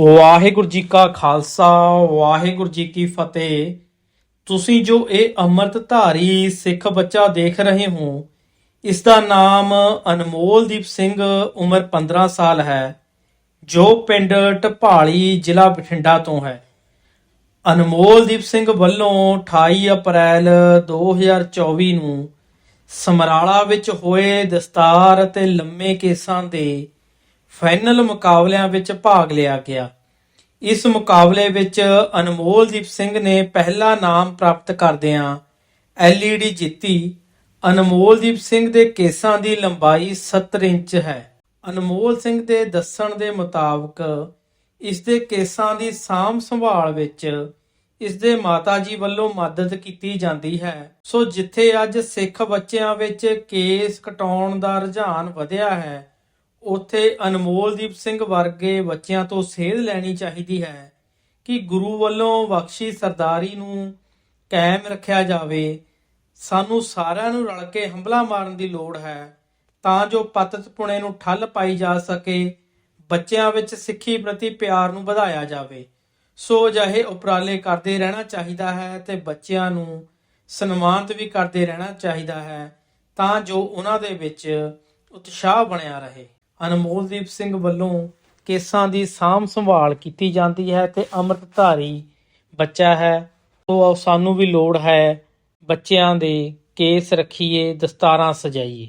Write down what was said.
ਵਾਹਿਗੁਰੂ ਜੀ ਕਾ ਖਾਲਸਾ, ਵਾਹਿਗੁਰੂ ਜੀ ਕੀ ਫਤਿਹ। ਤੁਸੀਂ ਜੋ ਇਹ ਅੰਮ੍ਰਿਤ ਧਾਰੀ ਸਿੱਖ ਬੱਚਾ ਦੇਖ ਰਹੇ ਹੋ, ਇਸ ਦਾ ਨਾਮ ਅਨਮੋਲਦੀਪ ਸਿੰਘ ਉਮਰ 15 ਸਾਲ ਹੈ, ਜੋ ਪਿੰਡ ਟਪਾਲੀ ਜ਼ਿਲ੍ਹਾ ਬਠਿੰਡਾ ਤੋਂ ਹੈ। ਅਨਮੋਲਦੀਪ ਸਿੰਘ ਵੱਲੋਂ 28 ਅਪ੍ਰੈਲ 2024 ਨੂੰ ਸਮਰਾਲਾ ਵਿੱਚ ਹੋਏ ਦਸਤਾਰ ਅਤੇ ਲੰਮੇ ਕੇਸਾਂ ਦੇ ਫਾਈਨਲ ਮੁਕਾਬਲਿਆਂ ਵਿੱਚ ਭਾਗ ਲਿਆ ਗਿਆ। ਇਸ ਮੁਕਾਬਲੇ ਵਿੱਚ ਅਨਮੋਲਦੀਪ ਸਿੰਘ ਨੇ ਪਹਿਲਾ ਨਾਮ ਪ੍ਰਾਪਤ ਕਰਦਿਆਂ ਐਲਈਡੀ ਜਿੱਤੀ। ਅਨਮੋਲਦੀਪ ਸਿੰਘ ਦੇ ਕੇਸਾਂ ਦੀ ਲੰਬਾਈ 70 ਇੰਚ ਹੈ। ਅਨਮੋਲ ਸਿੰਘ ਦੇ ਦੱਸਣ ਦੇ ਮੁਤਾਬਕ ਇਸ ਦੇ ਕੇਸਾਂ ਦੀ ਸਾਂਭ ਸੰਭਾਲ ਵਿੱਚ ਇਸ ਦੇ ਮਾਤਾ ਜੀ ਵੱਲੋਂ ਮਦਦ ਕੀਤੀ ਜਾਂਦੀ ਹੈ। ਸੋ ਜਿੱਥੇ ਅੱਜ ਸਿੱਖ ਬੱਚਿਆਂ ਵਿੱਚ ਕੇਸ ਕਟਾਉਣ ਦਾ ਰੁਝਾਨ ਵਧਿਆ ਹੈ ਉੱਥੇ ਅਨਮੋਲਦੀਪ ਸਿੰਘ ਵਰਗੇ ਬੱਚਿਆਂ ਤੋਂ ਸੇਧ ਲੈਣੀ ਚਾਹੀਦੀ ਹੈ ਕਿ ਗੁਰੂ ਵੱਲੋਂ ਬਖਸ਼ੀ ਸਰਦਾਰੀ ਨੂੰ ਕਾਇਮ ਰੱਖਿਆ ਜਾਵੇ। ਸਾਨੂੰ ਸਾਰਿਆਂ ਨੂੰ ਰਲ ਕੇ ਹੰਬਲਾ ਮਾਰਨ ਦੀ ਲੋੜ ਹੈ ਤਾਂ ਜੋ ਪਤਤ ਪੁਣੇ ਨੂੰ ਠੱਲ ਪਾਈ ਜਾ ਸਕੇ, ਬੱਚਿਆਂ ਵਿੱਚ ਸਿੱਖੀ ਪ੍ਰਤੀ ਪਿਆਰ ਨੂੰ ਵਧਾਇਆ ਜਾਵੇ। ਸੋ ਅਜਿਹੇ ਉਪਰਾਲੇ ਕਰਦੇ ਰਹਿਣਾ ਚਾਹੀਦਾ ਹੈ ਤੇ ਬੱਚਿਆਂ ਨੂੰ ਸਨਮਾਨਿਤ ਵੀ ਕਰਦੇ ਰਹਿਣਾ ਚਾਹੀਦਾ ਹੈ ਤਾਂ ਜੋ ਉਹਨਾਂ ਦੇ ਵਿੱਚ ਉਤਸ਼ਾਹ ਬਣਿਆ ਰਹੇ। ਅਨਮੋਲਦੀਪ ਸਿੰਘ ਵੱਲੋਂ ਕੇਸਾਂ ਦੀ ਸਾਂਭ ਸੰਭਾਲ ਕੀਤੀ ਜਾਂਦੀ ਹੈ ਤੇ ਅੰਮ੍ਰਿਤਧਾਰੀ ਬੱਚਾ ਹੈ। ਉਹ ਸਾਨੂੰ ਵੀ ਲੋੜ ਹੈ ਬੱਚਿਆਂ ਦੇ ਕੇਸ ਰੱਖੀਏ, ਦਸਤਾਰਾਂ ਸਜਾਈਏ।